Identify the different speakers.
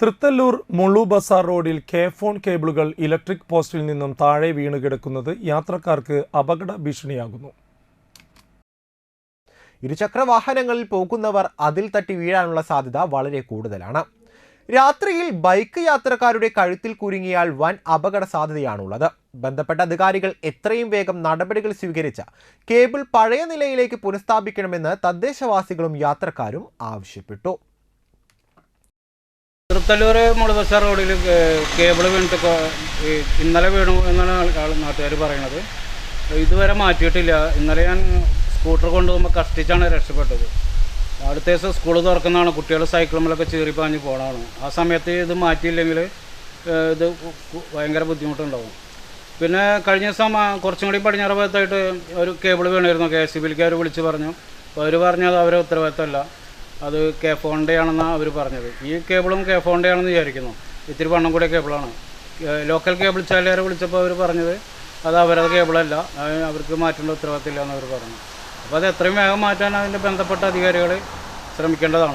Speaker 1: തൃത്തല്ലൂർ മുള്ളു ബസാർ റോഡിൽ K phone കേബിളുകൾ electric പോസ്റ്റിൽ നിന്നും താഴെ വീണ് കിടക്കുന്നത് യാത്രക്കാർക്ക് അപകട ഭീഷണിയാകുന്നു.
Speaker 2: ഇരുചക്ര വാഹനങ്ങളിൽ പോകുന്നവർ അതിൽ തട്ടി വീഴാനുള്ള സാധ്യത വളരെ കൂടുതലാണ്. രാത്രിയിൽ ബൈക്ക് യാത്രക്കാരുടെ കഴുത്തിൽ കുരുങ്ങിയാൽ വൻ അപകട സാധ്യതയാണുള്ളത്. ബന്ധപ്പെട്ട അധികാരികൾ എത്രയും വേഗം നടപടികൾ സ്വീകരിച്ച കേബിൾ പഴയ നിലയിലേക്ക് പുനഃസ്ഥാപിക്കണമെന്ന് തദ്ദേശവാസികളും യാത്രക്കാരും ആവശ്യപ്പെട്ടു.
Speaker 3: തൃത്തല്ലൂർ മുളബസ റോഡിൽ കേബിൾ വീണിട്ട് ഇന്നലെ വീണു എന്നാണ് ആൾ നാട്ടുകാർ പറയണത്. ഇതുവരെ മാറ്റിയിട്ടില്ല. ഇന്നലെ ഞാൻ സ്കൂട്ടർ കൊണ്ടുപോകുമ്പോൾ കഷ്ടിച്ചാണ് രക്ഷപ്പെട്ടത്. അടുത്ത ദിവസം സ്കൂൾ തുറക്കുന്നതാണ്. കുട്ടികൾ സൈക്കിളുമ്മലൊക്കെ ചീറിപ്പാഞ്ഞ് പോകണമാണ് ആ സമയത്ത് ഇത് മാറ്റിയില്ലെങ്കിൽ ഇത് ഭയങ്കര ബുദ്ധിമുട്ടുണ്ടാവും. പിന്നെ കഴിഞ്ഞ ദിവസം കുറച്ചും കൂടി പടിഞ്ഞാറ് ഭാഗത്തായിട്ട് ഒരു കേബിൾ വീണായിരുന്നു. കെ എസ് സി ബിൽക്കാർ വിളിച്ച് പറഞ്ഞു. അവർ പറഞ്ഞത് അവരെ ഉത്തരവാദിത്തമല്ല. അത് കെ ഫോണിന്റെ ആണെന്നാണ് അവർ പറഞ്ഞത്. ഈ കേബിളും കെ ഫോണിന്റെ ആണെന്ന് വിചാരിക്കുന്നു. ഇത്തിരി വണ്ണം കൂടിയ കേബിളാണ്. ലോക്കൽ കേബിൾ ചാലുകാരെ വിളിച്ചപ്പോൾ അവർ പറഞ്ഞത് അത് അവരത് കേബിളല്ല. അവർക്ക് മാറ്റേണ്ട ഉത്തരവാദിത്തമില്ല എന്ന് പറഞ്ഞു. അപ്പോൾ അത് എത്രയും വേഗം മാറ്റാൻ അതിന്റെ ബന്ധപ്പെട്ട അധികാരികൾ ശ്രമിക്കേണ്ടതാണ്.